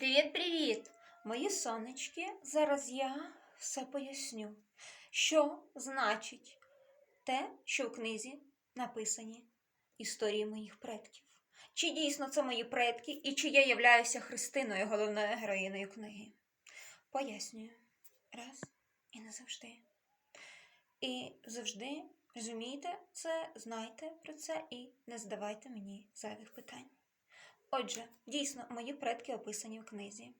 Привіт-привіт! Мої сонечки, зараз я все поясню, що значить те, що в книзі написані історії моїх предків. Чи дійсно це мої предки, і чи я являюся Христиною, головною героїною книги? Пояснюю раз і назавжди. І завжди розумійте це, знайте про це і не задавайте мені зайвих питань. Отже, дійсно, мої предки описані в книзі.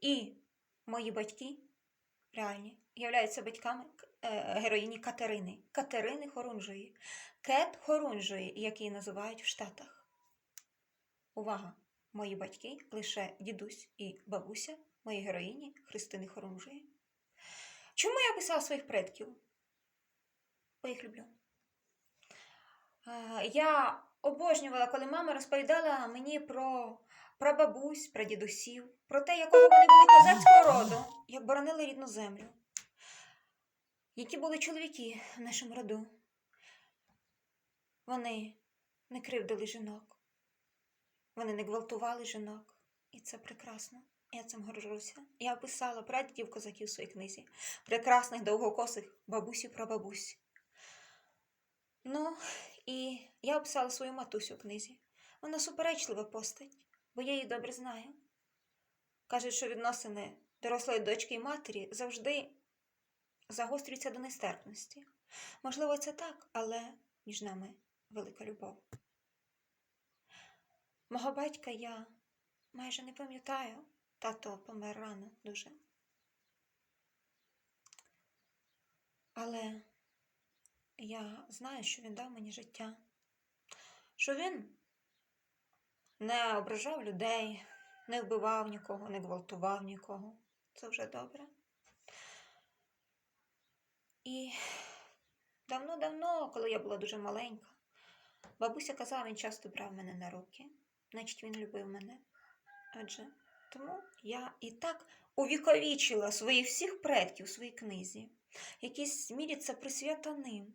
І мої батьки реальні являються батьками е, героїні Катерини. Катерини Хорунжої. Кет Хорунжої, як її називають в Штатах. Увага! Мої батьки лише дідусь і бабуся, мої героїні Христини Хорунжої. Чому я писала своїх предків? Бо їх люблю. Е, Я обожнювала, коли мама розповідала мені про прабабусь, про дідусів, про те, якого вони були козацького роду, як боронили рідну землю, які були чоловіки в нашому роду. Вони не кривдили жінок, вони не гвалтували жінок, і це прекрасно. Я цим горжуся. Я описала прадідів козаків в своїй книзі, прекрасних довгокосих бабусів прабабусь. Ну, і я описала свою матусю в книзі. Вона суперечлива постать, бо я її добре знаю. Кажуть, що відносини дорослої дочки і матері завжди загострюються до нестерпності. Можливо, це так, але між нами велика любов. Мого батька я майже не пам'ятаю, тато помер рано дуже. Але я знаю, що він дав мені життя, що він не ображав людей, не вбивав нікого, не гвалтував нікого. Це вже добре. І давно-давно, коли я була дуже маленька, бабуся казала, він часто брав мене на руки, значить він любив мене. Адже тому я і так увіковічила своїх всіх предків у своїй книзі. В мірі це присвята ним.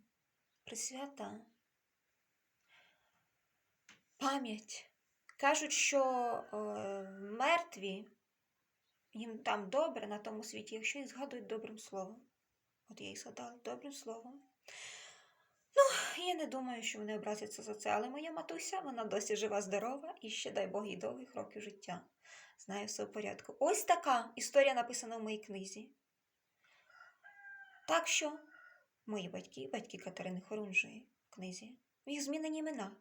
Присвята пам'ять. Кажуть, що е, мертві, їм там добре на тому світі, якщо їх згадують добрим словом. От я їх згадала добрим словом. Ну, я не думаю, що вони образяться за це, але моя матуся, вона досі жива, здорова і ще, дай Бог, їй довгих років життя. Знаю, все в порядку. Ось така історія написана в моїй книзі. Так що мої батьки, батьки Катерини Хорунжої в книзі, в їх змінені імена.